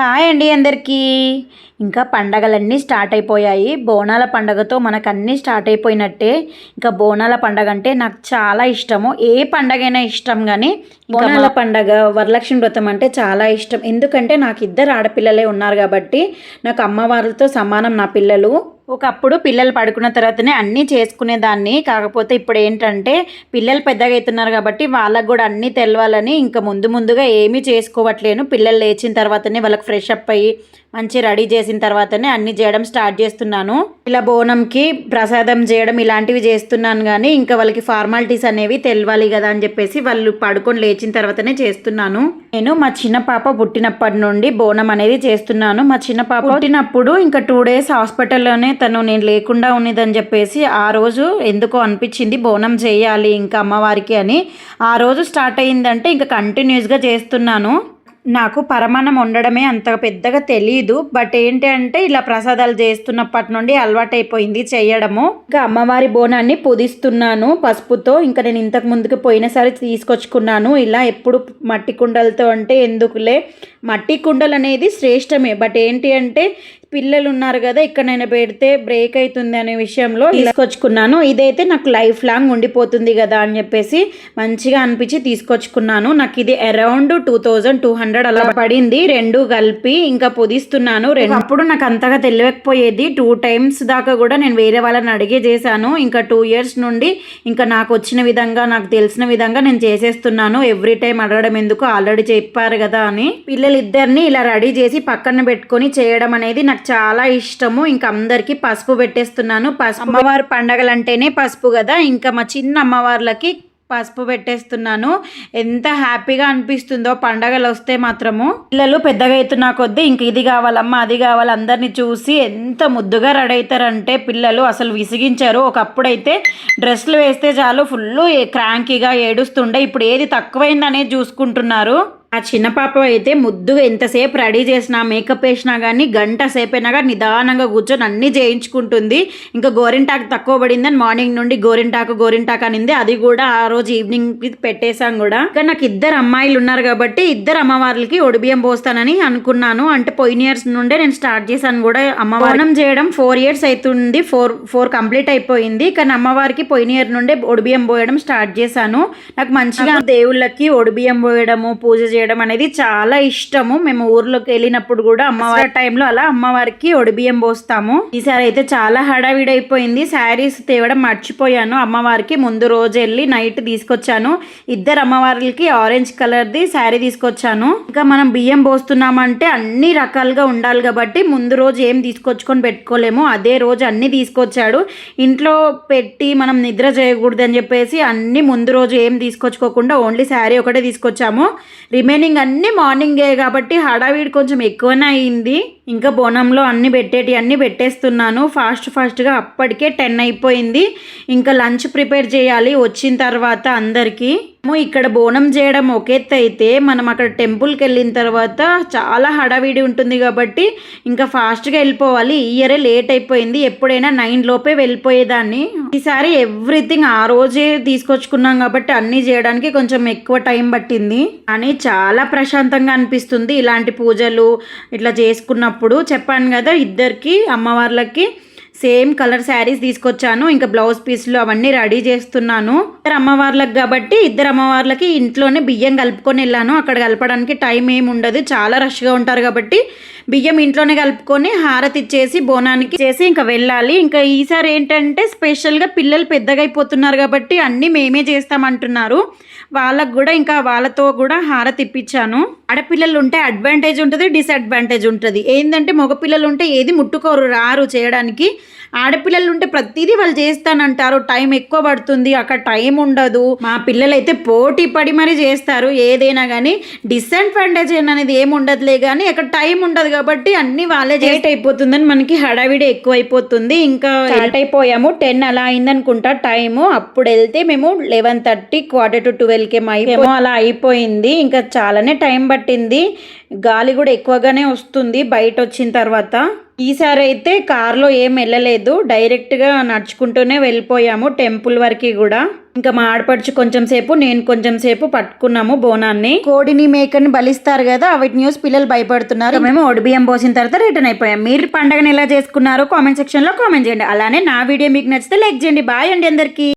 Hi అండి అందరికీ. ఇంకా పండగలన్నీ స్టార్ట్ అయిపోయాయి. బోనాల పండగతో మనకు అన్నీ స్టార్ట్ అయిపోయినట్టే. ఇంకా బోనాల పండగ అంటే నాకు చాలా ఇష్టము. ఏ పండగైనా ఇష్టం కానీ బోనాల పండగ వరలక్ష్మి వ్రతం అంటే చాలా ఇష్టం. ఎందుకంటే నాకు ఇద్దరు ఆడపిల్లలే ఉన్నారు కాబట్టి నాకు అమ్మవారితో సమానం నా పిల్లలు. ఒకప్పుడు పిల్లలు పడుకున్న తర్వాతనే అన్నీ చేసుకునేదాన్ని. కాకపోతే ఇప్పుడు ఏంటంటే పిల్లలు పెద్దగా అవుతున్నారు కాబట్టి వాళ్ళకు కూడా అన్నీ తెలవాలని ఇంకా ముందు ముందుగా ఏమీ చేసుకోవట్లేను. పిల్లలు లేచిన తర్వాతనే వాళ్ళకి ఫ్రెష్ అప్ అయ్యి మంచి రెడీ చేసిన తర్వాతనే అన్నీ చేయడం స్టార్ట్ చేస్తున్నాను. ఇలా బోనంకి ప్రసాదం చేయడం ఇలాంటివి చేస్తున్నాను కానీ ఇంకా వాళ్ళకి ఫార్మాలిటీస్ అనేవి తెలవాలి కదా అని చెప్పేసి వాళ్ళు పడుకొని లేచిన తర్వాతనే చేస్తున్నాను. నేను మా చిన్న పాప పుట్టినప్పటి నుండి బోనం అనేది చేస్తున్నాను. మా చిన్న పాప పుట్టినప్పుడు ఇంకా టూ డేస్ హాస్పిటల్లోనే తను నేను లేకుండా ఉన్నదని చెప్పేసి ఆ రోజు ఎందుకో అనిపించింది బోనం చేయాలి ఇంకా అమ్మవారికి అని. ఆ రోజు స్టార్ట్ అయ్యిందంటే ఇంకా కంటిన్యూస్గా చేస్తున్నాను. నాకు పరమాన్నం వండడమే అంత పెద్దగా తెలియదు బట్ ఏంటి అంటే ఇలా ప్రసాదాలు చేస్తున్నప్పటి నుండి అలవాటైపోయింది చేయడము. ఇంకా అమ్మవారి బోనాన్ని పొదిస్తున్నాను పసుపుతో ఇంకా నేను ఇంతకు ముందుకు పోయినసారి తీసుకొచ్చుకున్నాను. ఇలా ఎప్పుడు మట్టి కుండలతో అంటే ఎందుకులే? మట్టి కుండలు అనేది శ్రేష్టమే బట్ ఏంటి అంటే పిల్లలు ఉన్నారు కదా ఇక్కడ నేను పెడితే బ్రేక్ అవుతుంది అనే విషయంలో తీసుకొచ్చుకున్నాను. ఇదైతే నాకు లైఫ్ లాంగ్ ఉండిపోతుంది కదా అని చెప్పేసి మంచిగా అనిపించి తీసుకొచ్చుకున్నాను. నాకు ఇది around two thousand two hundred అలా పడింది. రెండు కలిపి ఇంకా పొదిస్తున్నాను. రెండు అప్పుడు నాకు అంతగా తెలియకపోయేది. టూ టైమ్స్ దాకా కూడా నేను వేరే వాళ్ళని అడిగే చేశాను. ఇంకా టూ ఇయర్స్ నుండి ఇంకా నాకు వచ్చిన విధంగా నాకు తెలిసిన విధంగా నేను చేసేస్తున్నాను. ఎవ్రీ టైం అడగడం ఎందుకు? ఆల్రెడీ చెప్పారు కదా అని. పిల్లలు ఇద్దరిని ఇలా రెడీ చేసి పక్కన పెట్టుకొని చేయడం అనేది నాకు చాలా ఇష్టము. ఇంకా అందరికీ పసుపు పెట్టేస్తున్నాను. పసుపు అమ్మవారి పండగలు అంటేనే పసుపు కదా. ఇంకా మా చిన్న అమ్మవార్లకి పసుపు పెట్టేస్తున్నాను. ఎంత హ్యాపీగా అనిపిస్తుందో పండగలు వస్తే మాత్రము. పిల్లలు పెద్దగా అవుతున్న కొద్దీ ఇంక ఇది కావాలమ్మా అది కావాలి అందరిని చూసి ఎంత ముద్దుగా రెడీ అవుతారంటే పిల్లలు అసలు విసిగించారు. ఒకప్పుడైతే డ్రెస్సులు వేస్తే చాలు ఫుల్ క్రాంకీగా ఏడుస్తుండే. ఇప్పుడు ఏది తక్కువైందనే చూసుకుంటున్నారు. ఆ చిన్న పాప అయితే ముద్దుగా ఎంతసేపు రెడీ చేసినా మేకప్ వేసినా కానీ గంట సేపు అయినా కానీ నిదానంగా కూర్చొని అన్నీ చేయించుకుంటుంది. ఇంకా గోరింటాకు తక్కువ పడిందని మార్నింగ్ నుండి గోరింటాకు గోరింటాకు అనింది. అది కూడా ఆ రోజు ఈవినింగ్ పెట్టేశాం కూడా. ఇంకా నాకు ఇద్దరు అమ్మాయిలు ఉన్నారు కాబట్టి ఇద్దరు అమ్మవార్లకి ఒడిబియ్యం పోస్తానని అనుకున్నాను. అంటే పోయిన ఇయర్స్ నుండే నేను స్టార్ట్ చేశాను కూడా అమ్మవారం చేయడం ఫోర్ ఇయర్స్ అవుతుంది ఫోర్ ఫోర్ కంప్లీట్ అయిపోయింది. కానీ అమ్మవారికి పోయిన ఇయర్ నుండే ఒడిబియ్యం పోయడం స్టార్ట్ చేశాను. నాకు మంచిగా దేవుళ్ళకి ఒడిబియ్యం పోయడము పూజ చేయడం చేయడం అనేది చాలా ఇష్టము. మేము ఊర్లోకి వెళ్ళినప్పుడు కూడా అమ్మవారి టైంలో అలా అమ్మవారికి ఒడిబియ్యం పోస్తాము. ఈసారి అయితే చాలా హడావిడైపోయింది. శారీస్ తేవడం మర్చిపోయాను. అమ్మవారికి ముందు రోజు వెళ్ళి నైట్ తీసుకొచ్చాను. ఇద్దరు అమ్మవార్లకి ఆరెంజ్ కలర్ది శారీ తీసుకొచ్చాను. ఇంకా మనం బియ్యం పోస్తున్నామంటే అన్ని రకాలుగా ఉండాలి కాబట్టి ముందు రోజు ఏం తీసుకొచ్చుకొని పెట్టుకోలేము. అదే రోజు అన్ని తీసుకొచ్చాడు. ఇంట్లో పెట్టి మనం నిద్ర చేయకూడదు అని చెప్పేసి అన్ని ముందు రోజు ఏం తీసుకొచ్చుకోకుండా ఓన్లీ శారీ ఒకటే తీసుకొచ్చాము. రిమైనింగ్ అన్నీ మార్నింగే కాబట్టి హడావిడి కొంచెం ఎక్కువనే అయింది. ఇంకా బోనంలో అన్ని పెట్టేటి అన్ని పెట్టేస్తున్నాను. ఫాస్ట్ ఫాస్ట్గా అప్పటికే టెన్ అయిపోయింది. ఇంకా లంచ్ ప్రిపేర్ చేయాలి వచ్చిన తర్వాత అందరికీ. ఇక్కడ బోనం చేయడం ఒక ఎత్తు అయితే మనం అక్కడ టెంపుల్కి వెళ్ళిన తర్వాత చాలా హడావిడి ఉంటుంది కాబట్టి ఇంకా ఫాస్ట్గా వెళ్ళిపోవాలి. ఈ ఇయరే లేట్ అయిపోయింది. ఎప్పుడైనా నైన్ లోపే వెళ్ళిపోయేదాన్ని. ఈసారి ఎవ్రీథింగ్ ఆ రోజే తీసుకొచ్చుకున్నాం కాబట్టి అన్నీ చేయడానికి కొంచెం ఎక్కువ టైం పట్టింది. కానీ చాలా ప్రశాంతంగా అనిపిస్తుంది. ఇలాంటి పూజలు ఇట్లా చేసుకున్నప్పుడు చెప్పాను కదా ఇద్దరికి అమ్మవార్లకి. సేమ్ కలర్ శారీస్ తీసుకొచ్చాను ఇంకా బ్లౌజ్ పీస్లు అవన్నీ రెడీ చేస్తున్నాను. ఇద్దరు అమ్మవార్లకు కాబట్టి ఇద్దరు అమ్మవార్లకి ఇంట్లోనే బియ్యం కలుపుకొని వెళ్ళాను. అక్కడ కలపడానికి టైం ఏమి ఉండదు చాలా రష్గా ఉంటారు కాబట్టి బియ్యం ఇంట్లోనే కలుపుకొని హారతి ఇచ్చేసి బోనానికి చేసి ఇంకా వెళ్ళాలి. ఇంకా ఈసారి ఏంటంటే స్పెషల్గా పిల్లలు పెద్దగా అయిపోతున్నారు కాబట్టి అన్నీ మేమే చేస్తామంటున్నారు. వాళ్ళకు కూడా ఇంకా వాళ్ళతో కూడా హారతి ఇప్పించాను. ఆడపిల్లలు ఉంటే అడ్వాంటేజ్ ఉంటుంది డిసడ్వాంటేజ్ ఉంటుంది. ఏంటంటే మగపిల్లలు ఉంటే ఏది ముట్టుకోరు రారు చేయడానికి. ఆడపిల్లలు ఉంటే ప్రతిదీ వాళ్ళు చేస్తానంటారు. టైం ఎక్కువ పడుతుంది అక్కడ టైం ఉండదు. మా పిల్లలైతే పోటీ పడి మరీ చేస్తారు. ఏదైనా కానీ డిసడ్వాంటేజ్ అనేది ఏమి ఉండదులే కానీ అక్కడ టైం ఉండదు కాబట్టి అన్ని వాళ్ళే లేట్ అయిపోతుందని మనకి హడావిడి ఎక్కువ అయిపోతుంది ఇంకా స్టార్ట్ అయిపోయాము. టెన్ అలా అయిందనుకుంటా టైము. అప్పుడు వెళ్తే మేము లెవెన్ థర్టీ క్వార్టర్ టు ట్వెల్వ్కి ఏమో అలా అయిపోయింది. ఇంకా చాలానే టైం పట్టింది. గాలి కూడా ఎక్కువగానే వస్తుంది బయట వచ్చిన తర్వాత. ఈసారి అయితే కార్లో ఏం వెళ్ళలేదు. డైరెక్ట్గా నడుచుకుంటూనే వెళ్ళిపోయాము టెంపుల్ వరకు కూడా. ఇంకా మా ఆడపడుచు కొంచెం సేపు నేను కొంచెం సేపు పట్టుకున్నాము బోనాన్ని. కోడిని మేకని బలిస్తారు కదా వాటి న్యూస్ పిల్లలు భయపడుతున్నారు. మేము ఒడిబియ్యం పోసిన తర్వాత రిటర్న్ అయిపోయాం. మీరు పండగని ఎలా చేసుకున్నారో కామెంట్ సెక్షన్లో కామెంట్ చేయండి. అలానే నా వీడియో మీకు నచ్చితే లైక్ చేయండి. బాయ్ అండి అందరికీ.